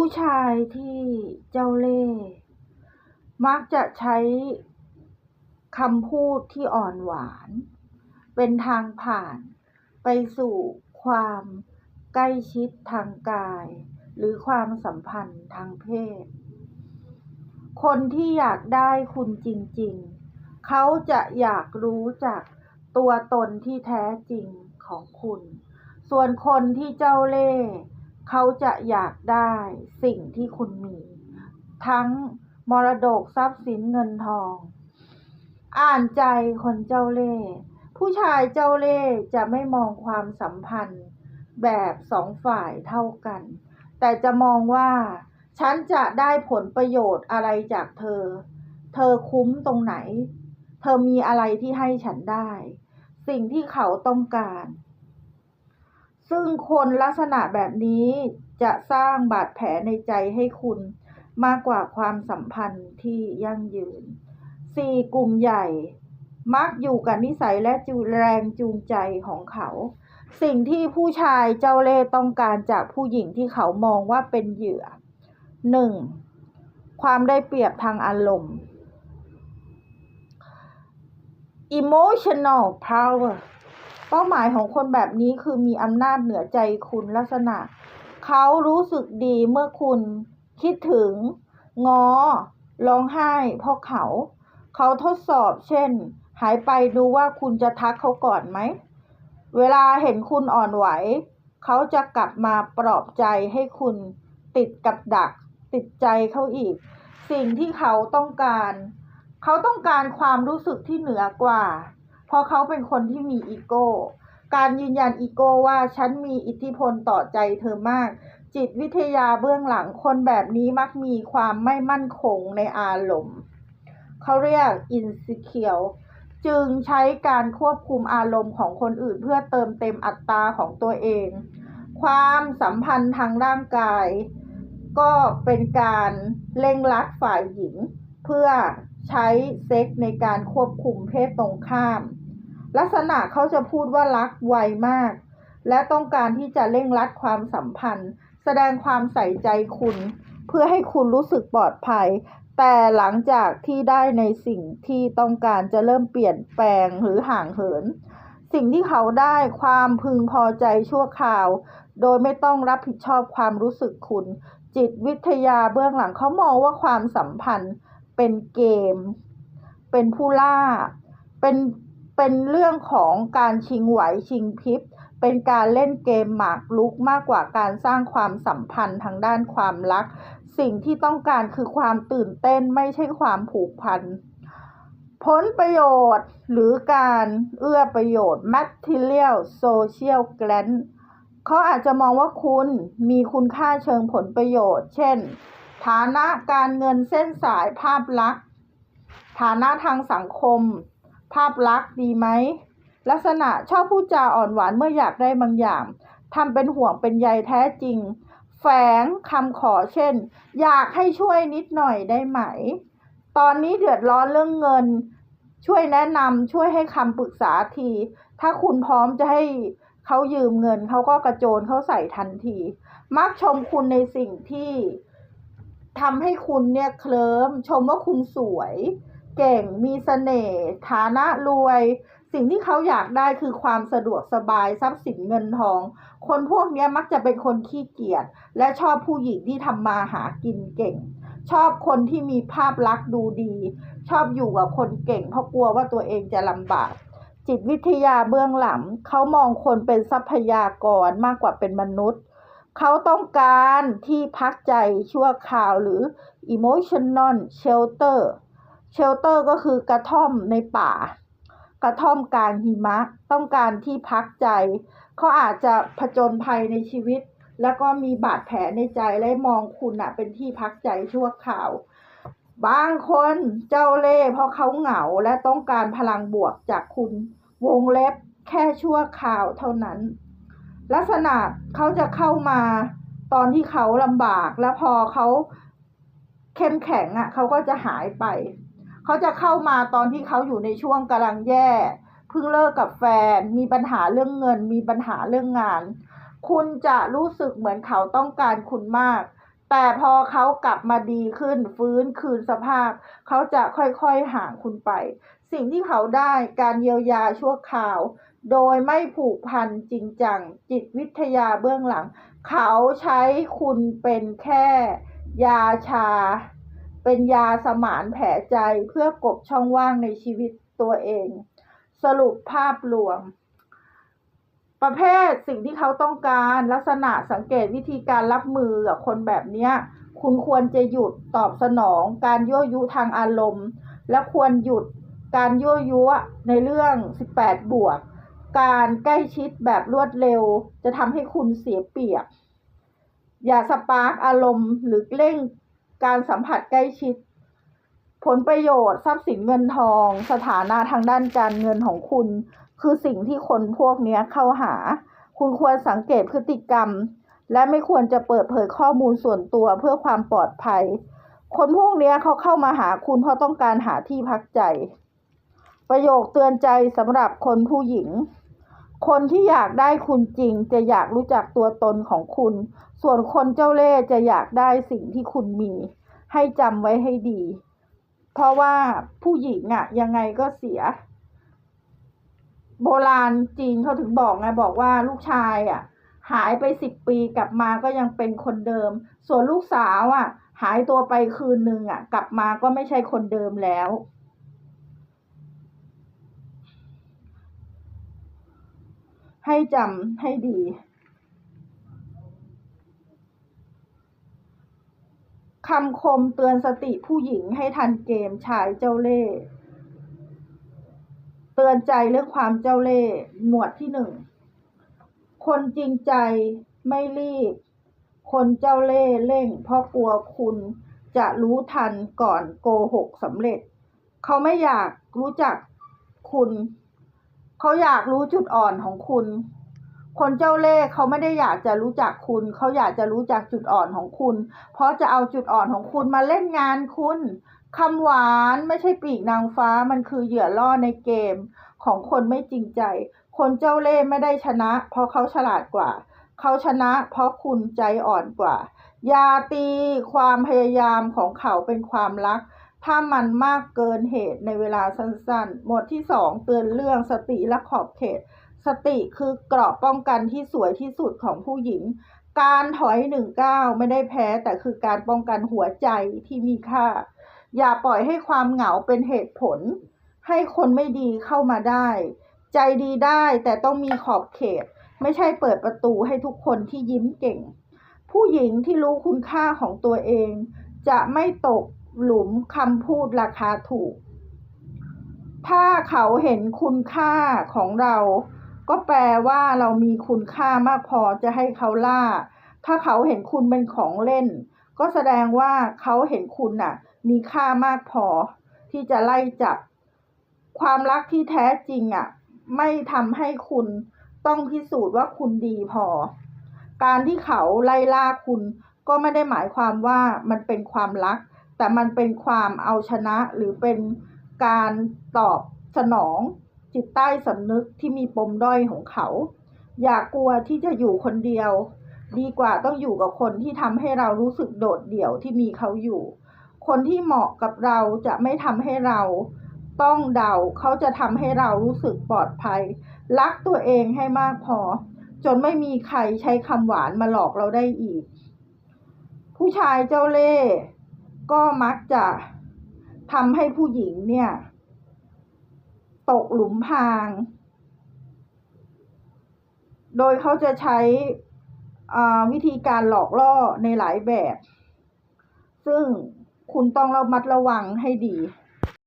ผู้ชายที่เจ้าเล่ห์มักจะใช้คำพูดที่อ่อนหวาน เป็นทางผ่านไปสู่ความใกล้ชิดทางกาย หรือความสัมพันธ์ทางเพศ คนที่อยากได้คุณจริงๆ เขาจะอยากรู้จักตัวตนที่แท้จริงของคุณ ส่วนคนที่เจ้าเล่ห์ เขาจะอยากได้สิ่งที่คุณมี ทั้งมรดกทรัพย์สินเงินทอง อ่านใจคนเจ้าเล่ห์ผู้ชายเจ้าเล่ห์จะไม่มองความสัมพันธ์แบบสองฝ่ายเท่ากัน แต่จะมองว่า ฉันจะได้ผลประโยชน์อะไรจากเธอ เธอคุ้มตรงไหน เธอมีอะไรที่ให้ฉันได้ สิ่งที่เขาต้องการ ซึ่งคนลักษณะแบบนี้จะสร้างบาดแผลในใจให้คุณมากกว่าความสัมพันธ์ที่ยั่งยืนสี่กลุ่มใหญ่ มักอยู่กับนิสัยและจูแรงจูงใจของเขา สิ่งที่ผู้ชายเจ้าเล่ต้องการจากผู้หญิงที่เขามองว่าเป็นเหยื่อหนึ่งความได้เปรียบทางอารมณ์ emotional power เป้าหมายของคนแบบนี้คือมีอำนาจเหนือใจคุณลักษณะ เขารู้สึกดีเมื่อคุณคิดถึง งอ ร้องไห้เพราะเขา เขาทดสอบ เช่น หายไปดูว่าคุณจะทักเขาก่อนไหม เวลาเห็นคุณอ่อนไหว เขาจะกลับมาปลอบใจให้คุณติดกับดัก ติดใจเขาอีก สิ่งที่เขาต้องการ เขาต้องการความรู้สึกที่เหนือกว่า เพราะเขาเป็นคนที่มีอีโก้ การยืนยันอีโก้ว่าฉันมีอิทธิพลต่อใจเธอมาก จิตวิทยาเบื้องหลังคนแบบนี้มักมีความไม่มั่นคงในอารมณ์เขาเรียก insecure จึงใช้การควบคุมอารมณ์ของคนอื่นเพื่อเติมเต็มอัตราของตัวเอง ความสัมพันธ์ทางร่างกาย ก็เป็นการเร่งรัดฝ่ายหญิง เพื่อ ใช้เซ็กในการควบคุมเพศตรงข้าม ลักษณะเขาจะพูดว่ารักไวมาก และต้องการที่จะเร่งรัดความสัมพันธ์ แสดงความใส่ใจคุณ เพื่อให้คุณรู้สึกปลอดภัย แต่หลังจากที่ได้ในสิ่งที่ต้องการจะเริ่มเปลี่ยนแปลงหรือห่างเหิน สิ่งที่เขาได้ความพึงพอใจชั่วคราว โดยไม่ต้องรับผิดชอบความรู้สึกคุณ จิตวิทยาเบื้องหลังเขามองว่าความสัมพันธ์ เป็นเกม เป็นผู้ล่า เป็นเป็นเรื่องของการชิงไหวชิงพริบ เป็นการเล่นเกมหมากรุกมากกว่าการสร้างความสัมพันธ์ทางด้านความรัก สิ่งที่ต้องการคือความตื่นเต้นไม่ใช่ความผูกพัน ผลประโยชน์หรือการเอื้อประโยชน์ material social grant เขาอาจจะมองว่าคุณมีคุณค่าเชิงผลประโยชน์ เช่น ฐานะการเงินเส้นสายภาพลักษณ์ ฐานะทางสังคม ภาพลักษณ์ดีไหม ลักษณะชอบพูดจาอ่อนหวานเมื่ออยากได้บางอย่างทำเป็นห่วงเป็นใยแท้จริง แฝงคำขอเช่น อยากให้ช่วยนิดหน่อยได้ไหม ตอนนี้เดือดร้อนเรื่องเงิน ช่วยแนะนำช่วยให้คำปรึกษาที ถ้าคุณพร้อมจะให้เขายืมเงินเขาก็กระโจนเขาใส่ทันที มักชมคุณในสิ่งที่ ทำให้คุณเนี่ยเคลิ้มชมว่าคุณสวย เก่งมีเสน่ห์ฐานะรวย สิ่งที่เขาอยากได้คือความสะดวกสบายทรัพย์สินเงินทอง คนพวกนี้มักจะเป็นคนขี้เกียจและชอบผู้หญิงที่ทำมาหากินเก่ง ชอบคนที่มีภาพลักษณ์ดูดี ชอบอยู่กับคนเก่ง เพราะกลัวว่าตัวเองจะลำบากจิตวิทยาเบื้องหลังเขามองคนเป็นทรัพยากรมากกว่าเป็นมนุษย์ เขาต้องการที่พักใจชั่วคราวหรือ emotional shelter shelter ก็คือกระท่อมในป่า กระท่อมกลางหิมะ ต้องการที่พักใจ เขาอาจจะผจญภัยในชีวิต แล้วก็มีบาดแผลในใจและมองคุณอะเป็นที่พักใจชั่วคราว บางคนเจ้าเล่ห์เพราะเขาเหงาและต้องการพลังบวกจากคุณ วงเล็บแค่ชั่วคราวเท่านั้น ลักษณะเขาจะเข้ามาตอนที่เขาลำบาก แล้วพอเขาเข้มแข็งอะเขาก็จะหายไป เขาจะเข้ามาตอนที่เขาอยู่ในช่วงกำลังแย่ เพิ่งเลิกกับแฟน มีปัญหาเรื่องเงิน มีปัญหาเรื่องงาน คุณจะรู้สึกเหมือนเขาต้องการคุณมาก แต่พอเขากลับมาดีขึ้น ฟื้นคืนสภาพ เขาจะค่อยๆห่างคุณไป สิ่งที่เขาได้การเยียวยาชั่วคราว โดยไม่ผูกพันจริงจังจิตวิทยาเบื้องหลัง เขาใช้คุณเป็นแค่ยาชา เป็นยาสมานแผลใจเพื่อกบช่องว่างในชีวิตตัวเอง สรุปภาพรวม ประเภทสิ่งที่เขาต้องการลักษณะสังเกตวิธีการรับมือกับคนแบบนี้คุณควรจะหยุดตอบสนอง การยั่วยุทางอารมณ์ และควรหยุดการยั่วยุในเรื่อง 18 บวก การใกล้ชิดแบบรวดเร็ว จะทำให้คุณเสียเปรียบ อย่าสปาร์กอารมณ์หรือเร่งการสัมผัสใกล้ชิด ผลประโยชน์ทรัพย์สินเงินทอง สถานะทางด้านการเงินของคุณ คือสิ่งที่คนพวกนี้เข้าหา คุณควรสังเกตพฤติกรรม และไม่ควรจะเปิดเผยข้อมูลส่วนตัวเพื่อความปลอดภัย คนพวกนี้เขาเข้ามาหาคุณเพราะต้องการหาที่พักใจประโยคเตือนใจสำหรับคนผู้หญิง คนที่อยากได้คุณจริง จะอยากรู้จักตัวตนของคุณ ส่วนคนเจ้าเล่ห์จะอยากได้สิ่งที่คุณมี ให้จำไว้ให้ดี เพราะว่าผู้หญิงอะยังไงก็เสีย โบราณจีนเขาถึงบอกไงบอกว่าลูกชายอะหายไปสิบปีกลับมาก็ยังเป็นคนเดิม ส่วนลูกสาวอะหายตัวไปคืนหนึ่งอะกลับมาก็ไม่ใช่คนเดิมแล้ว ให้จำให้ดี คำคมเตือนสติผู้หญิงให้ทันเกมชายเจ้าเล่ห์เตือนใจเรื่องความเจ้าเล่ห์หมวดที่หนึ่ง คนจริงใจไม่รีบ คนเจ้าเล่ห์เร่ง เพราะกลัวคุณจะรู้ทันก่อนโกหกสำเร็จ เขาไม่อยากรู้จักคุณ เขาอยากรู้จุดอ่อนของคุณ คนเจ้าเล่ห์เขาไม่ได้อยากจะรู้จักคุณ เขาอยากจะรู้จักจุดอ่อนของคุณ เพราะจะเอาจุดอ่อนของคุณมาเล่นงานคุณคำหวานไม่ใช่ปีกนางฟ้ามันคือเหยื่อล่อในเกม ของคนไม่จริงใจ คนเจ้าเล่ห์ไม่ได้ชนะ เพราะเขาฉลาดกว่า เขาชนะ เพราะคุณใจอ่อนกว่า อย่าตีความพยายามของเขาเป็นความรัก ถ้ามันมากเกินเหตุในเวลาสั้นๆ หมวดที่สองเตือนเรื่องสติและขอบเขต สติคือเกราะป้องกันที่สวยที่สุดของผู้หญิง การถอยหนึ่งก้าวไม่ได้แพ้แต่คือการป้องกันหัวใจที่มีค่า อย่าปล่อยให้ความเหงาเป็นเหตุผล ให้คนไม่ดีเข้ามาได้ ใจดีได้แต่ต้องมีขอบเขต ไม่ใช่เปิดประตูให้ทุกคนที่ยิ้มเก่ง ผู้หญิงที่รู้คุณค่าของตัวเอง จะไม่ตก หลุมคำพูดราคาถูก ถ้าเขาเห็นคุณค่าของเรา ก็แปลว่าเรามีคุณค่ามากพอจะให้เขาล่า ถ้าเขาเห็นคุณเป็นของเล่น ก็แสดงว่าเขาเห็นคุณน่ะ มีค่ามากพอ ที่จะไล่จับ ความรักที่แท้จริงอะ ไม่ทำให้คุณต้องพิสูจน์ว่าคุณดีพอ การที่เขาไล่ล่าคุณก็ไม่ได้หมายความว่ามันเป็นความรัก แต่มันเป็นความเอาชนะหรือเป็นการตอบสนองจิตใต้สำนึกที่มีปมด้อยของเขา อย่ากกลัวที่จะอยู่คนเดียว ดีกว่าต้องอยู่กับคนที่ทำให้เรารู้สึกโดดเดี่ยวที่มีเขาอยู่ คนที่เหมาะกับเราจะไม่ทำให้เราต้องเดาเขาจะทำให้เรารู้สึกปลอดภัย รักตัวเองให้มากพอ จนไม่มีใครใช้คำหวานมาหลอกเราได้อีก ผู้ชายเจ้าเล่ห์ ก็มักจะทำให้ผู้หญิงเนี่ย ตกหลุมพราง โดยเขาจะใช้วิธีการหลอกล่อในหลายแบบ ซึ่งคุณต้องระมัดระวังให้ดี